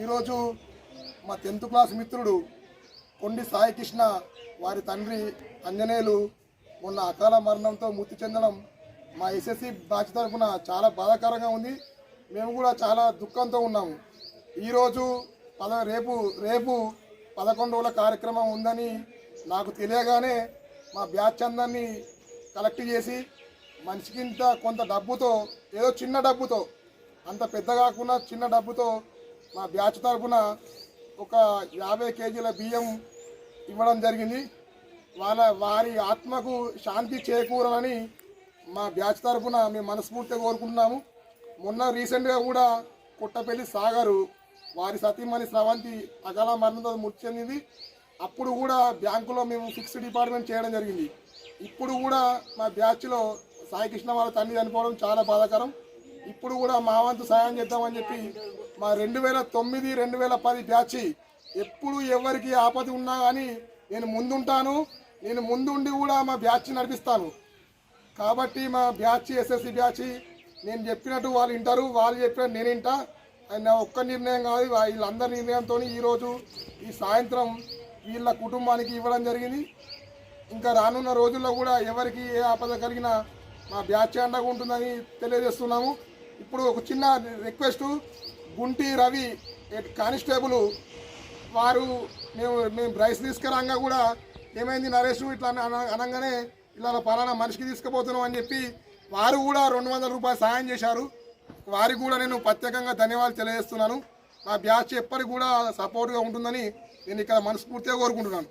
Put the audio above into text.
ఈరోజు మా tenth class మిత్రుడు కొండి సాయికృష్ణ వారి తండ్రి అంజనేయులు మొన్న అకాల మరణంతో మృతి చెందడం మా ఎస్ఎస్సి బ్యాచ్ తరఫున చాలా బాధాకరంగా ఉంది. మేము కూడా చాలా దుఃఖంతో ఉన్నాము. ఈరోజు పద రేపు రేపు పదకొండు రోజుల కార్యక్రమం ఉందని నాకు తెలియగానే మా బ్యాచ్ అందరినీ కలెక్ట్ చేసి మనిషికింత కొంత డబ్బుతో ఏదో చిన్న డబ్బుతో అంత పెద్ద కాకుండా చిన్న డబ్బుతో మా బ్యాచ్ తరఫున ఒక యాభై కేజీల బియ్యం ఇవ్వడం జరిగింది. వాళ్ళ వారి ఆత్మకు శాంతి చేకూరాలని మా బ్యాచ్ తరఫున మేము మనస్ఫూర్తిగా కోరుకుంటున్నాము. మొన్న రీసెంట్గా కూడా కుట్టపల్లి సాగరు వారి సతీమణి స్రవంతి అకాల మరణంతో మృతి చెందింది. అప్పుడు కూడా బ్యాంకులో మేము ఫిక్స్డ్ డిపార్ట్మెంట్ చేయడం జరిగింది. ఇప్పుడు కూడా మా బ్యాచ్లో సాయి కృష్ణ వాళ్ళ తండ్రి చనిపోవడం చాలా బాధాకరం. ఇప్పుడు కూడా మా వంతు సాయం చేద్దామని చెప్పి మా రెండు వేల తొమ్మిది రెండు వేల పది బ్యాచ్ ఎప్పుడు ఎవరికి ఆపద ఉన్నా కానీ నేను ముందుంటాను. నేను ముందుండి కూడా మా బ్యాచ్ నడిపిస్తాను. కాబట్టి మా బ్యాచ్ ఎస్ఎస్సి బ్యాచ్ నేను చెప్పినట్టు వాళ్ళు వింటారు. వాళ్ళు చెప్పినట్టు నేను వింటా. అది నా ఒక్క నిర్ణయం కాదు వీళ్ళందరి నిర్ణయంతో ఈరోజు ఈ సాయంత్రం వీళ్ళ కుటుంబానికి ఇవ్వడం జరిగింది. ఇంకా రానున్న రోజుల్లో కూడా ఎవరికి ఏ ఆపద కలిగినా మా బ్యాచ్ అండగా ఉంటుందని తెలియజేస్తున్నాము. ఇప్పుడు ఒక చిన్న రిక్వెస్ట్ గుంటి రవి కానిస్టేబుల్ వారు మేము మేము రైస్ తీసుకురాగా కూడా ఏమైంది నరేష్ ఇట్లా అనగానే ఇలా పలానా మనిషికి తీసుకుపోతున్నాం అని చెప్పి వారు కూడా రెండు వందల రూపాయలు సాయం చేశారు. వారికి కూడా నేను ప్రత్యేకంగా ధన్యవాదాలు తెలియజేస్తున్నాను. మా బ్యాచ్ ఎప్పటికి కూడా సపోర్ట్గా ఉంటుందని నేను ఇక్కడ మనస్ఫూర్తిగా కోరుకుంటున్నాను.